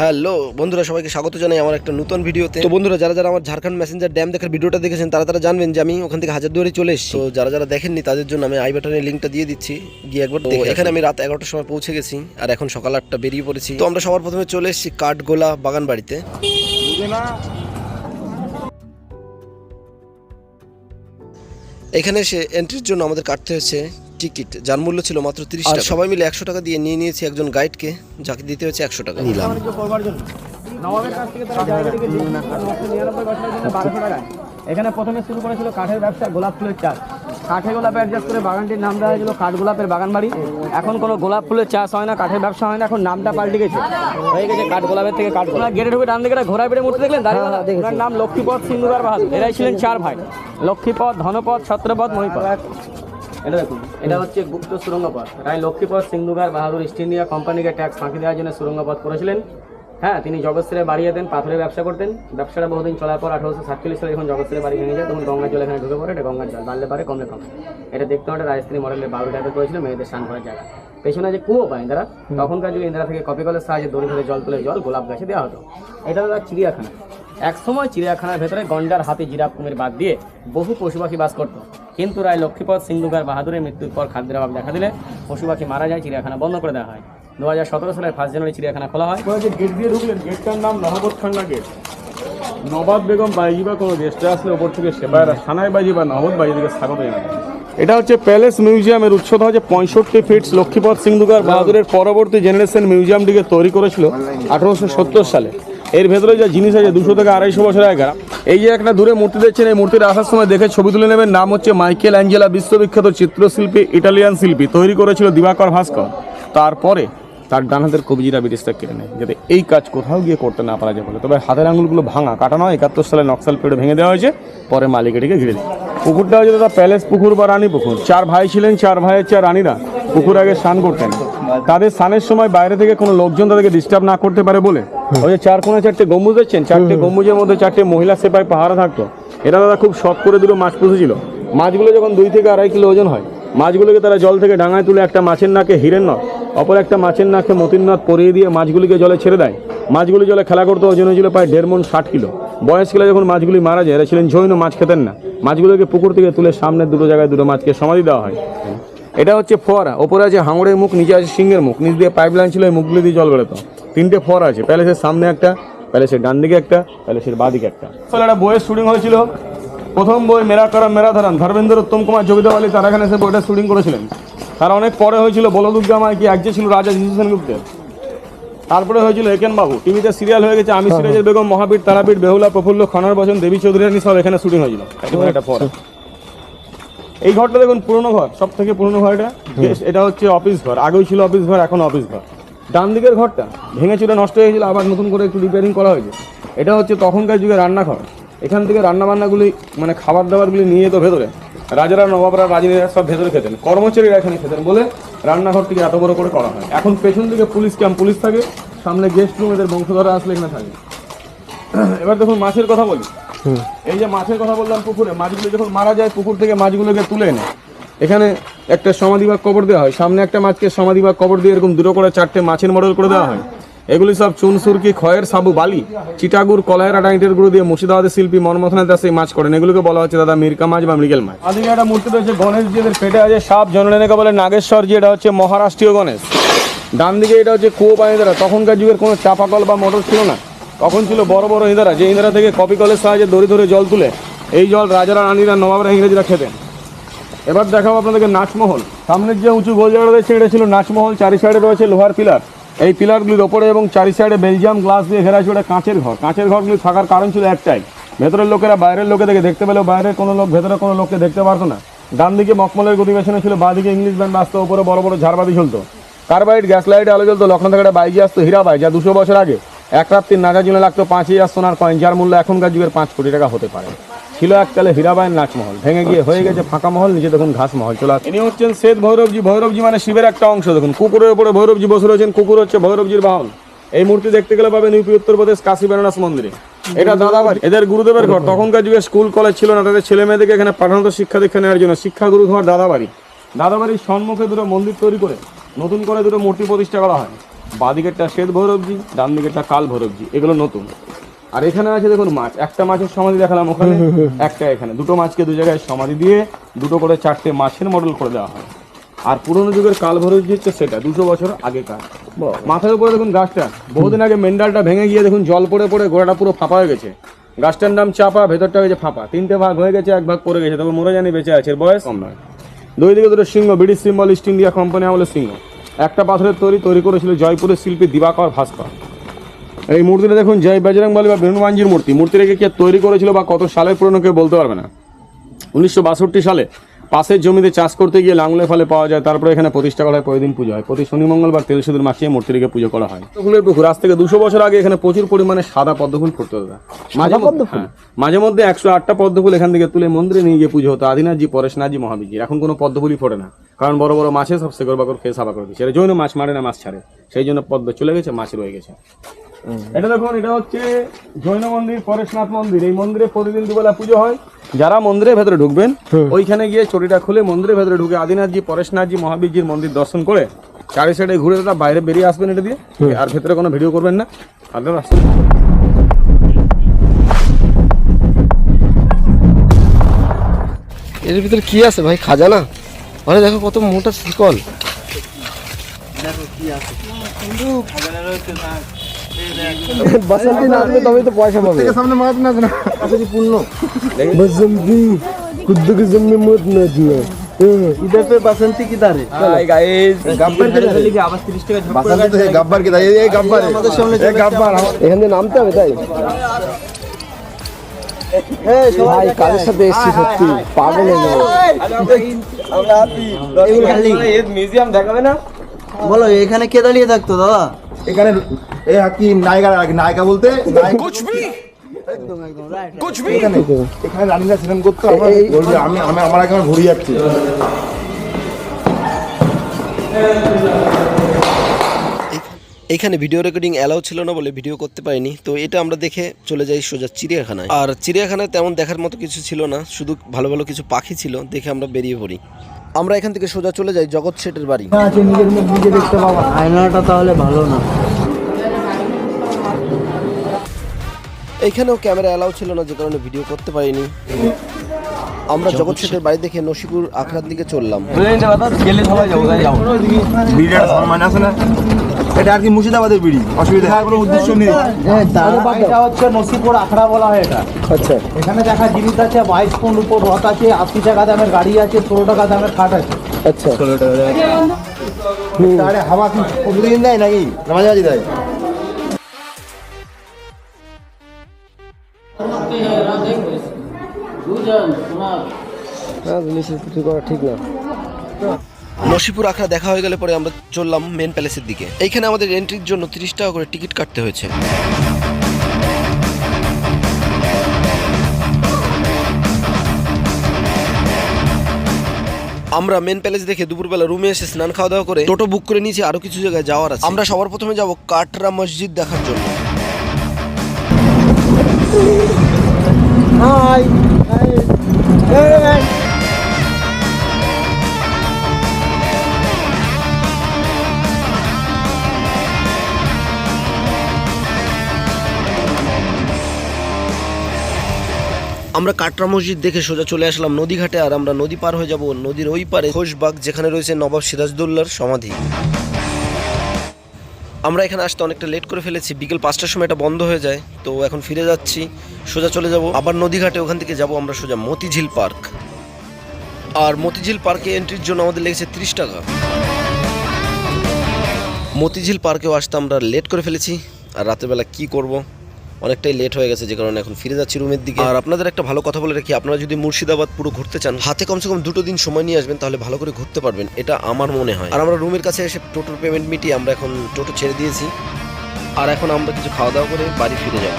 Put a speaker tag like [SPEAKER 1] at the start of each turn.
[SPEAKER 1] Hello বন্ধুরা সবাইকে স্বাগত জানাই আমার একটা নতুন ভিডিওতে। তো বন্ধুরা যারা যারা আমার ঝাড়খণ্ড ম্যাসেঞ্জার ড্যাম দেখার ভিডিওটা দেখেছেন তারা তারা জানবেন যে আমি ওখান থেকে হাজারদুয়ারি চলে এসেছি। তো যারা যারা দেখেননি তাদের জন্য আমি আই বাটনের লিঙ্কটা দিয়ে দিচ্ছি। গিয়ে একবার দেখে এখানে আমি রাত এগারোটার সময় পৌঁছে গেছি আর এখন সকাল আটটা বেরিয়ে পড়েছি। তো আমরা সবার প্রথমে চলে এসেছি কাঠগোলা বাগান বাড়িতে এখানে এসে এন্ট্রির জন্য আমাদের কাটতে হয়েছে টিকিট যার মূল্য ছিল মাত্র তিরিশ টাকা। সবাই মিলে একশো টাকা দিয়ে নিয়ে নিয়েছি একজন গাইডকে যাকে দিতে হয়েছে একশো টাকা। নিলাম।
[SPEAKER 2] টাকায়। এখানে প্রথমে শুরু করেছিল কাঠের ব্যবসা গোলাপ ফুলের চাষ। কাঠে গোলাপে অ্যাডজাস্ট করে বাগানটির নাম দেওয়া হয়েছিল কাঠ গোলাপের বাগান বাড়ি। এখন কোনো গোলাপ ফুলের চাষ হয় না কাঠের ব্যবসা হয় না এখন নামটা পাল্টে গেছে। হয়ে গেছে কাঠ গোলাপের থেকে কাঠ গোলাপ। গেটে ঢুকে ডান দিকে ঘোরা ঘোড়া বেড়ে মূর্তি দেখলেন? দাঁড়িয়ে ওনার নাম লক্ষ্মীপদ সিন্ধুবার বাহাদুর। এরাই ছিলেন চার ভাই। লক্ষ্মীপদ ধনপদ ছত্রপদ মহিপদ। এটা দেখুন এটা হচ্ছে গুপ্ত সুরঙ্গ পথ রায় লক্ষ্মীপদ সিন্ধুগার বাহাদুর ইস্ট ইন্ডিয়া কোম্পানিকে ট্যাক্স ফাঁকি দেওয়ার জন্য সুরঙ্গ পথ করেছিলেন। হ্যাঁ তিনি জগৎসেরে বাড়িয়ে দেন পাথরের ব্যবসা করতেন। ব্যবসাটা বহুদিন চলার পর আঠারোশো সাতচল্লিশ সালে যখন জগৎসেরে বাড়ি ভেঙে যায়। তখন গঙ্গার জল এখানে ঢুকে পড়ে এটা গঙ্গার জল বাড়লে পারে কমলে কম। এটা দেখতে হবে রাজস্থানী মডেলের বাবু টাইপের করেছিল মেয়েদের স্নান করার জায়গা। পেছনে যে কুয়ো পায় ইন্দিরা তখনকার যুগে ইন্দিরা থেকে কপি কলের সাহায্যে দড়ি ধরে জল তুলে জল গোলাপ গাছে দেওয়া হতো। এটা হলো চিড়িয়াখানা। এক সময় চিড়িয়াখানার ভেতরে গন্ডার হাতি জিরাফ কুমির বাদ দিয়ে বহু পশু পাখি বাস করত। কিন্তু রায় লক্ষ্মীপদ সিন্ধুগার বাহাদুরের মৃত্যুর পর খাদ্যের অভাব দেখা দিলে পশু পাখি মারা যায় চিড়িয়াখানা বন্ধ করে দেওয়া হয়। দু হাজার সতেরো সালের ফার্স্ট জানুয়ারি চিড়িয়াখানা খোলা হয়।
[SPEAKER 3] যে গেট দিয়ে ঢুকলেন গেটটার নাম নহবত খান্না গেট নবাব বেগম বাইজি বা কোনো গেস্টে আসলে ওপর থেকে সেবায়রা সানাই বাজি বা নহবত বাজি থেকে স্বাগত জানায়। এটা হচ্ছে প্যালেস মিউজিয়ামের উচ্চতা হচ্ছে পঁয়ষট্টি ফিট। লক্ষ্মীপদ সিংদুগার বাহাদুরের পরবর্তী জেনারেশন মিউজিয়ামটিকে তৈরি করেছিল আঠারোশো সত্তর সালে। এর ভেতরে যা জিনিস আছে, দুশো থেকে আড়াইশো বছর আগেকার। এই যে একটা দূরে মূর্তি দেখছেন, এই মূর্তিটা আসার সময় দেখে ছবি তুলে নেবেন। নাম হচ্ছে মাইকেল অ্যাঞ্জেলা বিশ্ববিখ্যাত চিত্রশিল্পী, ইটালিয়ান শিল্পী, তৈরি করেছিল দিবাকর ভাস্কর। তারপরে তার ডান হাতের কবিজিরা ব্রিটিশটা কেড়ে নেয়, যাতে এই কাজ কোথাও গিয়ে করতে না পারা যায় বলে। তবে হাতের আঙুলগুলো ভাঙা কাটানো একাত্তর সালে নকশাল পেড়ে ভেঙে দেওয়া হয়েছে, পরে মালিক এটিকে ঘিরে দেয়। পুকুরটা হচ্ছে দাদা প্যালেস পুকুর বা রানী পুকুর। চার ভাই ছিলেন, চার ভাইয়ের চার রানীরা পুকুর আগে স্নান করতেন। তাদের স্নানের সময় বাইরে থেকে কোনো লোকজন তাদেরকে ডিস্টার্ব না করতে পারে বলে? ওই যে চার কোণে চারটে গম্বুজ দেখছেন চারটে গম্বুজের মধ্যে চারটে মহিলা সেপাই পাহারা থাকতো। এরা দাদা খুব শখ করে দুটো মাছ পুষেছিল। মাছগুলো যখন দুই থেকে আড়াই কিলো ওজন হয় মাছগুলোকে তারা জল থেকে ডাঙায় তুলে একটা মাছের নাকে হিরের নথ অপর একটা মাছের নাকে মতির নথ পরিয়ে দিয়ে মাছগুলিকে জলে ছেড়ে দেয়। মাছগুলি জলে খেলা করতে ওজন হয়েছিল প্রায় দেড় মন ষাট কিলো। বয়সকালে যখন মাছগুলি মারা যায় এরা ছিলেন জৈন মাছ খেতেন না। মাছগুলোকে পুকুর থেকে তুলে সামনের দুটো জায়গায় দুটো মাছকে সমাধি দেওয়া হয়। এটা হচ্ছে ফোয়ারা। ওপরে আছে হাঙড়ের মুখ, নিচে আছে সিংহের মুখ। নিচ দিয়ে পাইপ লাইন ছিল, এই মুখগুলি দিয়ে জল বেরোতো। তিনটে ফোয়ারা আছে প্যালেসের সামনে একটা প্যালেসের ডান দিকে একটা প্যালেসের বাঁ দিকে একটা। আসলে একটা বইয়ের শুটিং হয়েছিল। প্রথম বই মেরা করা মেরা ধরান। ধর্মেন্দ্র উত্তম কুমার আলী তারা এখানে এসে বইটা শুটিং করেছিলেন। তার অনেক পরে হয়েছিল বলদুর্গা মায় কি যে ছিল রাজা যিশু সেনগুপ্তের। তারপরে হয়েছিল একেন বাবু। টিভিতে সিরিয়াল হয়ে গেছে আমি সিরাজের বেগম, মহাবীর, তারাপীঠ, বেহুলা, প্রফুল্ল খনার বচন, দেবী চৌধুরী সব এখানে শুটিং হয়েছিল। একটা পরে এই ঘরটা দেখুন পুরনো ঘর সব থেকে পুরনো ঘর এটা এটা হচ্ছে অফিস ঘর আগেও ছিল অফিস ঘর এখন অফিস ঘর। ডান দিকের ঘরটা ভেঙে চুরে নষ্ট হয়ে গেছিল আবার নতুন করে একটু রিপেয়ারিং করা হয়েছে। এটা হচ্ছে তখনকার যুগে রান্নাঘর। এখান থেকে রান্না বান্নাগুলি মানে খাবার দাবারগুলি নিয়ে যেত ভেতরে। রাজারা নবাবরা রাজনীতিরা সব ভেতরে খেতেন। কর্মচারীরা এখানে খেতেন বলে রান্নাঘরটিকে এত বড় করে করা হয়। এখন পেছন দিকে পুলিশ ক্যাম্প পুলিশ থাকে সামনে গেস্ট রুম এদের বংশধরা আসলে এখানে থাকে। এবার দেখুন মাছের কথা বলি। এই যে মাছের কথা বললাম পুকুরে মাছগুলো যখন মারা যায় পুকুর থেকে মাছগুলোকে তুলে এনে এখানে একটা সমাধিবাগ কবর দেওয়া হয়। সামনে একটা মাছকে সমাধিবাগ কবর দিয়ে এরকম দুটো করে চারটে মাছের মডেল করে দেওয়া হয়। এগুলি সব চুন সুরকি খয়ের সাবু বালি চিটাগুড় কলাইয়ের আটা ইটের গুঁড়ো দিয়ে মুর্শিদাবাদের শিল্পী মনমথনের দাস এই মাছ করেন। এগুলোকে বলা হচ্ছে দাদা মিরকা মাছ বা মৃগেল মাছ। আদিকে একটা মূর্তি রয়েছে গণেশ জিদের পেটে আছে সাপ জনলেনেকে বলে নাগেশ্বর জি এটা হচ্ছে মহারাষ্ট্রীয় গণেশ। ডান দিকে এটা হচ্ছে কুয়ো পানি দ্বারা তখনকার যুগের কোনো চাপাকল বা মোটর ছিল না। তখন ছিল বড় বড় ইঁদারা, যে ইঁদারা থেকে কপি কলের সাহায্যে দড়ি ধরে জল তুলে, এই জল রাজারা, রানীরা, নবাবরা ইংরেজরা খেতেন। এবার দেখাবো আপনাদেরকে নাচমহল। সামনের যে উঁচু গোল জায়গা রয়েছে এটা ছিল নাচমহল, চারি সাইডে রয়েছে লোহার পিলার। এই পিলারগুলির ওপরে এবং চারি সাইডে বেলজিয়াম গ্লাস দিয়ে ঘেরা ছিল কাঁচের ঘর। কাঁচের ঘরগুলি থাকার কারণ ছিল একটাই, ভেতরের লোকেরা বাইরের লোকেদেরকে দেখতে পেলেও বাইরের কোনো লোক ভেতরে কোনো লোককে দেখতে পারতো না। ডান দিকে মকমলের গতিবেশনে ছিল, বাঁ দিকে ইংলিশ ব্যান্ড আসতো ওপরে বড় বড় ঝাড়বাতি ঝুলতো। কার্বাইড গ্যাস লাইটে আলো জ্বলতো লখনৌ থেকে একটা বাইকে আসতো, হীরাবাই, যা দুশো বছর আগে। এক রাত্রির নাগা জুনে লাগতো পাঁচ হাজার সোনার কয়েন যার মূল্য এখনকার যুগের পাঁচ কোটি টাকা হতে পারে। ছিল এককালে হীরাবাইয়ের নাচমহল, ভেঙে গিয়ে হয়ে গেছে ফাঁকা মহল নিচে দেখুন ঘাস মহল চলে আসছে। ইনি হচ্ছেন শ্বেত ভৈরবজি ভৈরবজি মানে শিবের একটা অংশ, দেখুন, কুকুরের উপরে ভৈরবজি বসে রয়েছেন, কুকুর হচ্ছে ভৈরবজির বাহন। এই মূর্তি দেখতে গেলে পাবেন ইউপি উত্তরপ্রদেশ কাশী, বেনারস মন্দিরে। এটা দাদাবাড়ি এদের গুরুদেবের ঘর। তখনকার যুগে স্কুল, কলেজ ছিল না, তাদের ছেলে মেয়েদেরকে এখানে পাঠানো শিক্ষা দীক্ষা নেওয়ার জন্য। শিক্ষা শিক্ষাগুরু ঘর দাদাবাড়ি দাদাবাড়ির সম্মুখে দুটো মন্দির তৈরি করে নতুন করে দুটো মূর্তি প্রতিষ্ঠা করা হয়। বাঁ দিকেরটা শ্বেত ভৈরবজি ডান দিকেরটা কাল ভৈরবজি এগুলো নতুন। আর এখানে আছে দেখুন মাছ একটা মাছের সমাধি দেখালাম ওখানে একটা এখানে। দুটো মাছকে দু জায়গায় সমাধি দিয়ে দুটো করে চারটে মাছের মডেল করে দেওয়া হয়। আর পুরোনো যুগের কাল ভৈরবজি হচ্ছে সেটা দুশো বছর আগেকার মাথার উপরে দেখুন গাছটা বহুদিন আগে মেন্ডালটা ভেঙে গিয়ে দেখুন জল পড়ে পড়ে গোড়াটা পুরো ফাঁপা হয়ে গেছে। গাছটার নাম চাপা ভেতরটা হয়েছে ফাঁপা। তিনটে ভাগ হয়ে গেছে এক ভাগ পড়ে গেছে। তবে মরে জানি বেঁচে আছে বয়স? কম নয়। দুই দিকে দুটো সিংহ British symbol East India company আমলের সিংহ। একটা পাথরের তৈরি তৈরি করেছিল জয়পুরের শিল্পী দিবাকর ভাস্কর। এই মূর্তিটা দেখুন, জয় বাজরং বলি বা বেনুমানজির মূর্তি। মূর্তিটাকে কে তৈরি করেছিল বা কত সালের পুরনো কেউ বলতে পারবে না। উনিশশো বাষট্টি সালে পাশের জমিতে চাষ করতে গিয়ে লাঙলে ফলে পাওয়া যায় তারপরে এখানে প্রতিষ্ঠা করা হয় প্রতিদিন পুজো হয়। প্রতি শনি মঙ্গলবার তেল সিঁদুর মাখিয়ে মূর্তিটিকে পুজো করা হয়। ফুলের পুকুর আজ থেকে দুশো বছর আগে এখানে প্রচুর পরিমাণে সাদা পদ্ম ফুল ফুটতে হতো মাঝে মধ্যে হ্যাঁ। মাঝে মধ্যে একশো আটটা পদ্ম ফুল এখান থেকে তুলে মন্দিরে নিয়ে গিয়ে পুজো হতো। আদিনাথজি পরেশনাথজি মহাবীরজি এখন কোনো পদ্ম ফুলই ফোটে না। কারণ বড় বড় মাছে সব সেগর বাকর খেয়ে সাফা করে দিচ্ছে। এর জন্য মাছ মারে না মাছ ছাড়ে। সেই জন্য পদ্ম চলে গেছে মাছ রয়ে গেছে। এটা দেখুন এটা হচ্ছে জৈন মন্দির পরেশনাথ মন্দির। এই মন্দিরে প্রতিদিন দুবেলা পুজো হয়। যারা মন্দিরের ভেতরে ঢুকবেন ওইখানে গিয়ে চটিটা খুলে মন্দিরের ভেতরে ঢুকে আদিনাথজি পরেশনাথজি মহাবীরজির মন্দির দর্শন করে চারি সাইডে ঘুরে তারা বাইরে বেরিয়ে আসবেন এটা দিয়ে। আর ভেতরে কোনো ভিডিও করবেন না। আপনার আসবেন
[SPEAKER 1] এর ভিতরে কি আছে ভাই? খাজানা? আরে দেখো কত মোটা শিকল। দেখো কি আছে। হ্যাঁ, খাজানা রয়েছে বাসন্তী
[SPEAKER 4] নাচবে তবেই তো পয়সা পাবে সামনে
[SPEAKER 1] মাছ নাচ না আসলে পূর্ণ বাসন্তী खुद की जमी मत नाचना इधर पे बसंती किधर है हाय गाइस गब्बर के चले
[SPEAKER 2] गए आवाज 30 টাকা
[SPEAKER 4] ঝপকা बसंती तो है गब्बर के ये আমাদের সামনে ये गब्बर
[SPEAKER 1] এখানে নামতে হবে তাই ভাই
[SPEAKER 5] বলো এখানে কে দাঁড়িয়ে থাকতো দাদা
[SPEAKER 4] এখানে এই কি নায়িকা নায়িকা বলতে? এখানে এখানে রানীরা সিনেমা করতো আমি আমি আমার আগে ঘুরে যাচ্ছি।
[SPEAKER 1] এখানে ভিডিও রেকর্ডিং অ্যালাউ ছিল না বলে ভিডিও করতে পারিনি তো এটা আমরা দেখে চলে যাই সোজা চিড়িয়াখানায়। আর চিড়িয়াখানায় তেমন দেখার মতো কিছু ছিল না শুধু ভালো ভালো কিছু পাখি ছিল দেখে আমরা বেরিয়ে পড়ি। আমরা এখান থেকে সোজা চলে যাই জগৎ শেঠের বাড়ি।
[SPEAKER 5] আয়নাটা তাহলে ভালো না।
[SPEAKER 1] এইখানেও ক্যামেরা অ্যালাউ ছিল না যে কারণে ভিডিও করতে পারিনি। আমরা জগৎ শেঠের বাড়ি দেখে নসিপুর আখড়ার দিকে চললাম।
[SPEAKER 4] না এটা আর কি মুর্শিদাবাদের বিড়ি। অসুবিধা হওয়ার কোনো উদ্দেশ্য নেই।
[SPEAKER 5] এটা হচ্ছে নসিপুর আখড়া বলা হয় এটা।
[SPEAKER 1] আচ্ছা।
[SPEAKER 5] এখানে দেখা জিনিস আছে বাইশ পন উপর রথ আছে আশি টাকা দামের গাড়ি আছে ষোলো টাকা দামের খাট আছে।
[SPEAKER 1] আচ্ছা।
[SPEAKER 4] আরে হাওয়া কি? প্রতিদিন দেয় নাকি? মাঝে মাঝে দেয়
[SPEAKER 1] নসিপুর আখড়া দেখা হয়ে গেলে পরে আমরা চললাম মেন প্যালেসের দিকে। এইখানে আমাদের এন্ট্রির জন্য তিরিশ টাকা করে টিকিট কাটতে হয়েছে। আমরা মেন প্যালেস দেখে দুপুরবেলা রুমে এসে স্নান খাওয়া দাওয়া করে টোটো বুক করে নিয়েছি, আরও কিছু জায়গায় যাওয়ার আছে। আমরা সবার প্রথমে যাব কাটরা মসজিদ দেখার জন্য। আমরা কাটরা মসজিদ দেখে সোজা চলে আসলাম নদীঘাটে আর আমরা নদী পার হয়ে যাব নদীর ওই পারে খোশবাগ, যেখানে রয়েছে নবাব সিরাজদৌল্লার সমাধি। আমরা এখানে আসতে অনেকটা লেট করে ফেলেছি, বিকেল পাঁচটার সময় এটা বন্ধ হয়ে যায়, তো এখন ফিরে যাচ্ছি, সোজা চলে যাব। আবার নদীঘাটে ওখান থেকে যাব আমরা সোজা মতিঝিল পার্ক। আর মতিঝিল পার্কে এন্ট্রির জন্য আমাদের লেগেছে তিরিশ টাকা। মতিঝিল পার্কেও আসতে আমরা লেট করে ফেলেছি, আর রাতের বেলা কি করব? অনেকটাই লেট হয়ে গেছে, যে কারণে এখন ফিরে যাচ্ছি রুমের দিকে। আর আপনাদের একটা ভালো কথা বলে রাখি, আপনারা যদি মুর্শিদাবাদ পুরো ঘুরতে চান, হাতে কমসে কম দুটো দিন সময় নিয়ে আসবেন, তাহলে ভালো করে ঘুরতে পারবেন, এটা আমার মনে হয়। আর আমরা রুমের কাছে এসে টোটোর পেমেন্ট মিটিয়ে আমরা এখন টোটো ছেড়ে দিয়েছি। আর এখন আমরা কিছু খাওয়া দাওয়া করে বাড়ি ফিরে যাব।